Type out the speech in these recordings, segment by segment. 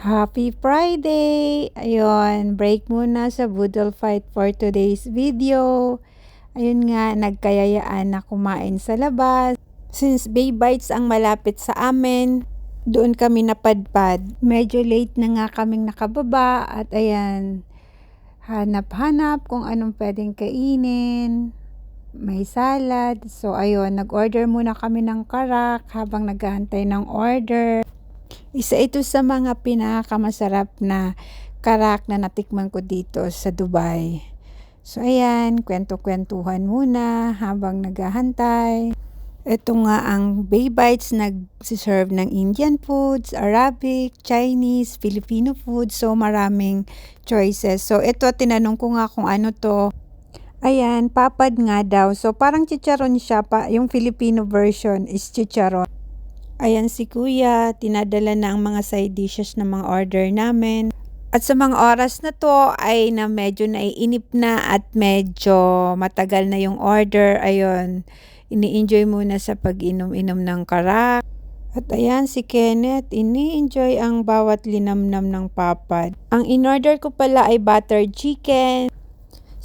Happy Friday! Ayun, break muna sa Boodle Fight for today's video. Ayun nga, nagkayayaan na kumain sa labas. Since Bay Bites ang malapit sa amin, doon kami napadpad. Medyo late na nga kaming nakababa at ayan, hanap-hanap kung anong pwedeng kainin. May salad. So ayun, nag-order muna kami ng karak habang naghahantay ng order. Isa ito sa mga pinakamasarap na karak na natikman ko dito sa Dubai. So ayan, kwento-kwentuhan muna habang naghahantay. Ito nga ang Bay Bites nag-serve ng Indian foods, Arabic, Chinese, Filipino food. So maraming choices. So ito tinanong ko nga kung ano to. Ayan, papad nga daw. So parang chicharon siya pa. Yung Filipino version is chicharon. Ayan si kuya, tinadala na ang mga side dishes ng mga order namin. At sa mga oras na to ay na medyo naiinip na at medyo matagal na yung order. Ayun, ini-enjoy muna sa pag-inom-inom ng karak. At ayan si Kenneth, ini-enjoy ang bawat linamnam ng papad. Ang in-order ko pala ay buttered chicken.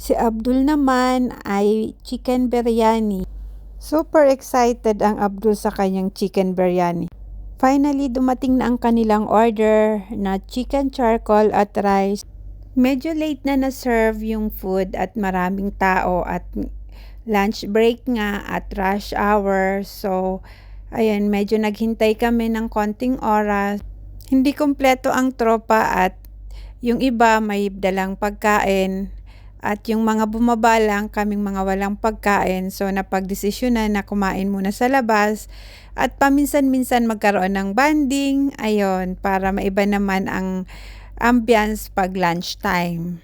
Si Abdul naman ay chicken biryani. Super excited ang Abdul sa kanyang chicken biryani. Finally, dumating na ang kanilang order na chicken charcoal at rice. Medyo late na na-serve yung food at maraming tao at lunch break nga at rush hour. So, ayan, medyo naghintay kami ng konting oras. Hindi kompleto ang tropa at yung iba may dalang pagkain at yung mga bumaba lang, kaming mga walang pagkain. So, napagdesisyonan na kumain muna sa labas. At paminsan-minsan magkaroon ng banding. Ayon, para maiba naman ang ambience pag lunchtime.